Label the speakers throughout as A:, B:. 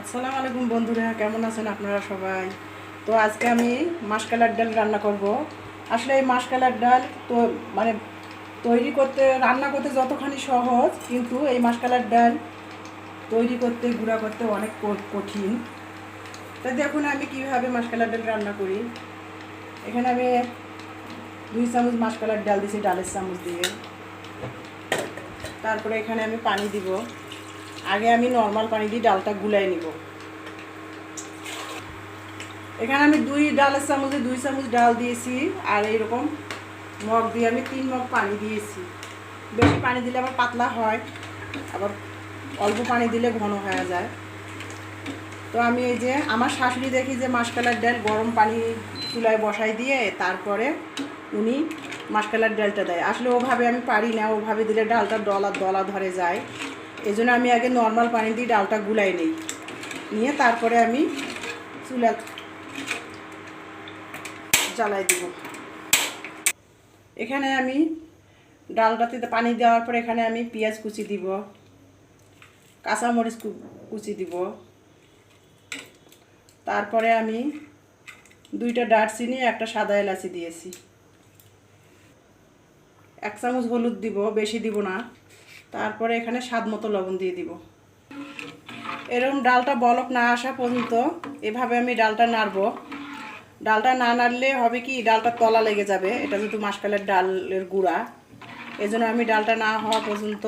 A: আসসালামু আলাইকুম বন্ধুরা, কেমন আছেন আপনারা সবাই? তো আজকে আমি মাসকালার ডাল রান্না করব। আসলে এই মাসকালার ডাল তো মানে তৈরি করতে, রান্না করতে যতখানি সহজ, কিন্তু এই মাসকালার ডাল তৈরি করতে, গুঁড়া করতে অনেক কঠিন। তো দেখুন আমি কীভাবে মাসকালার ডাল রান্না করি। এখানে আমি দুই চামচ মাসকালার ডাল দিয়েছি, ডালের চামচ দিয়ে। তারপরে এখানে আমি পানি দিব। আগে আমি নর্মাল পানি দিয়ে ডালটা গুলাই নিব। এখানে আমি দুই ডালের চামচে দুই চামচ ডাল দিয়েছি, আর এইরকম মগ দিয়ে আমি তিন মগ পানি দিয়েছি। বেশি পানি দিলে আবার পাতলা হয়, আবার অল্প পানি দিলে ঘন হয়ে যায়। তো আমি এই যে আমার শাশুড়ি দেখি যে মাসকালার ডাল গরম পানি চুলায় বসাই দিয়ে তারপরে উনি মাসকালার ডালটা দেয়। আসলে ওভাবে আমি পারি না, ওভাবে দিলে ডালটা দলা দলা ধরে যায়। এই জন্য আমি আগে নর্মাল পানি দিয়ে ডালটা গুলাই নিই। নিয়ে তারপরে আমি চুলা জ্বালাই দিব। এখানে আমি ডালটাতে পানি দেওয়ার পর এখানে আমি পেঁয়াজ কুচি দিব, কাঁচামরিচ কুচি দিব। তারপরে আমি দুইটা দারচিনি, একটা সাদা এলাচি দিয়েছি। এক চামচ হলুদ দিব, বেশি দিব না। তারপরে এখানে স্বাদ মতো লবণ দিয়ে দিব। এরকম ডালটা বলক না আসা পর্যন্ত এভাবে আমি ডালটা নাড়বো। ডালটা না নাড়লে হবে কি, ডালটা তলা লেগে যাবে। এটা যেহেতু মাসকালের ডালের গুঁড়া এই জন্য আমি ডালটা না হওয়া পর্যন্ত,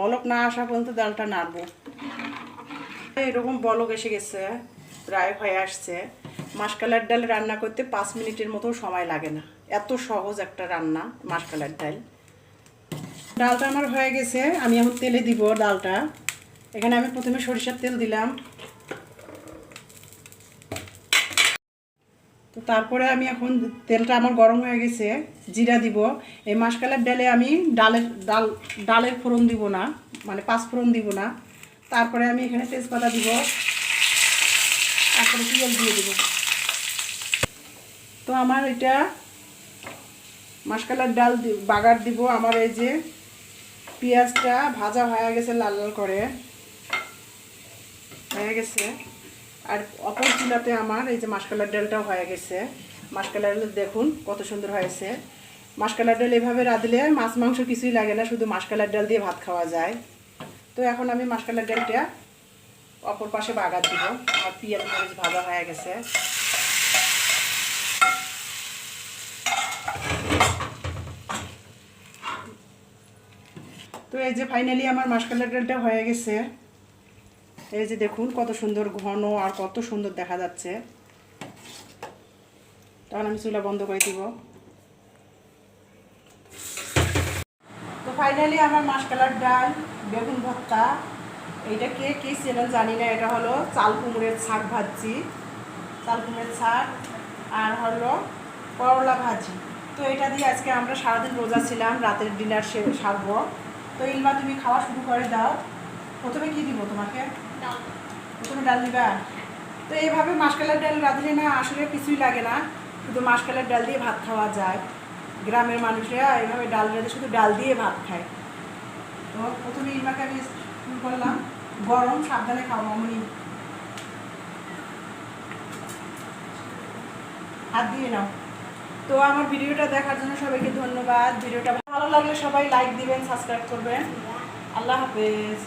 A: বলক না আসা পর্যন্ত ডালটা নাড়বো। এরকম বলক এসে গেছে, প্রায় হয়ে আসছে। মাসকালের ডাল রান্না করতে পাঁচ মিনিটের মতো সময় লাগে না। এত সহজ একটা রান্না মাসকালের ডাল। ডালটা আমার হয়ে গেছে, আমি এখন তেলে দিব ডালটা। এখানে আমি প্রথমে সরিষার তেল দিলাম। তো তারপরে আমি এখন তেলটা আমার গরম হয়ে গেছে, জিরা দিব। এই মাসকালের ডালে আমি ডালের, ডাল, ডালের ফোড়ন দিব না মানে পাঁচ ফোড়ন দিব না। তারপরে আমি এখানে তেজপাতা দিব। তারপরে তেল দিয়ে দিব। তো আমার এটা মাসকালার ডাল বাগার দিব, আমার এই যে পেঁয়াজটা ভাজা হয়ে গেছে লাল লাল করে। হয়ে গেছে। আর অপর চুলাতে আমার এই যে মাসকালার ডালটাও হয়ে গেছে। মাসকালার ডাল দেখুন কত সুন্দর হয়েছে। মাসকালার ডাল এভাবে রাঁধলে মাছ মাংস কিছুই লাগে না, শুধু মাসকালার ডাল দিয়ে ভাত খাওয়া যায়। তো এখন আমি মাসকালার ডালটা অপর পাশে বাগার দিব। আর পেঁয়াজ ভাজা হয়ে গেছে। তো এই যে ফাইনালি আমার মাসকালের ডালটা হয়ে গেছে। এই যে দেখুন কত সুন্দর ঘন আর কত সুন্দর দেখা যাচ্ছে। তখন আমি চুলা বন্ধ করে দিব। তো ফাইনালি আমার মাসকালার ডাল, বেগুন ভর্তা, এইটা কে কে চ্যানেল জানি না, এটা হলো চাল কুমড়ের শাক ভাজি। চাল কুমড়ের শাক আর হলো করলা ভাজি। তো এটা দিয়ে আজকে আমরা সারাদিন রোজা ছিলাম, রাতের ডিনার সে সারবো। তো ইলমা তুমি খাওয়া শুরু করে দাও। প্রথমে কি দিব তোমাকে? প্রথমে ডাল দিবা? তো এইভাবে মাসকালের ডাল রাঁধলে না আসলে কিছুই লাগে না। শুধু মাসকালের ডাল দিয়ে ভাত খাওয়া যায়। গ্রামের মানুষেরা এইভাবে ডাল রাঁধে শুধু ডাল দিয়ে ভাত খায়। তো প্রথমে ইলমাকে আমি শুরু করলাম। গরম সাবধানে খাও মামুনি। হাত দিয়ে নাও। তো আমার ভিডিওটা দেখার জন্য সবাইকে ধন্যবাদ। ভিডিওটা ভালো লাগলে সবাই লাইক দিবেন সাবস্ক্রাইব করবেন। আল্লাহ হাফেজ।